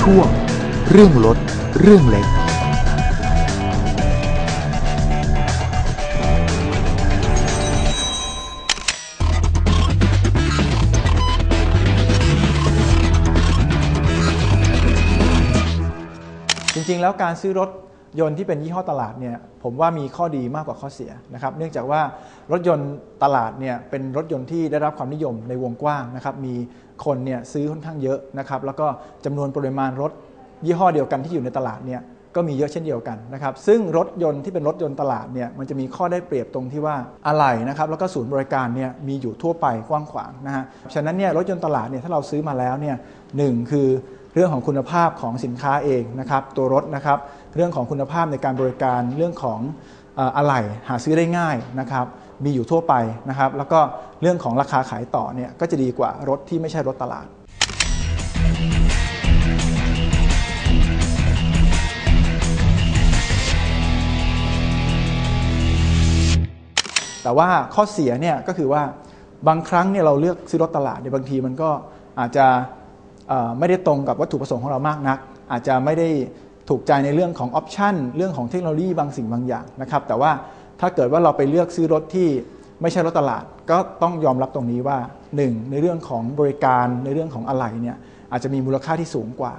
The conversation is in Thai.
ช่วง เรื่องรถเรื่องเล็ก จริงๆ แล้วการซื้อรถ ยนต์ที่เป็นยี่ห้อตลาดเนี่ยผมว่ามีข้อดีมากกว่าข้อเสียนะครับเนื่องจากว่ารถยนต์ตลาดเนี่ยเป็นรถยนต์ที่ได้รับความนิยมในวงกว้างนะครับมีคนเนี่ยซื้อค่อนข้างเยอะนะครับแล้วก็จำนวนปริมาณรถยี่ห้อเดียวกันที่อยู่ในตลาดเนี่ยก็มีเยอะเช่นเดียวกันนะครับซึ่งรถยนต์ที่เป็นรถยนต์ตลาดเนี่ยมันจะมีข้อได้เปรียบตรงที่ว่าอะไหล่นะครับแล้วก็ศูนย์บริการเนี่ยมีอยู่ทั่วไปกว้างขวางนะฮะฉะนั้นเนี่ยรถยนต์ตลาดเนี่ยถ้าเราซื้อมาแล้วเนี่ยหนึ่งคือ เรื่องของคุณภาพของสินค้าเองนะครับ ตัวรถนะครับ เรื่องของคุณภาพในการบริการเรื่องของอะไหล่หาซื้อได้ง่ายนะครับ มีอยู่ทั่วไปนะครับ แล้วก็เรื่องของราคาขายต่อเนี่ยก็จะดีกว่ารถที่ไม่ใช่รถตลาดแต่ว่าข้อเสียเนี่ยก็คือว่าบางครั้งเนี่ยเราเลือกซื้อรถตลาดเนี่ยบางทีมันก็อาจจะ ไม่ได้ตรงกับวัตถุประสงค์ของเรามากนัก อาจจะไม่ได้ถูกใจในเรื่องของออปชันเรื่องของเทคโนโลยีบางสิ่งบางอย่างนะครับ แต่ว่าถ้าเกิดว่าเราไปเลือกซื้อรถที่ไม่ใช่รถตลาด ก็ต้องยอมรับตรงนี้ว่า 1. ในเรื่องของบริการในเรื่องของอะไหล่เนี่ยอาจจะมีมูลค่าที่สูงกว่า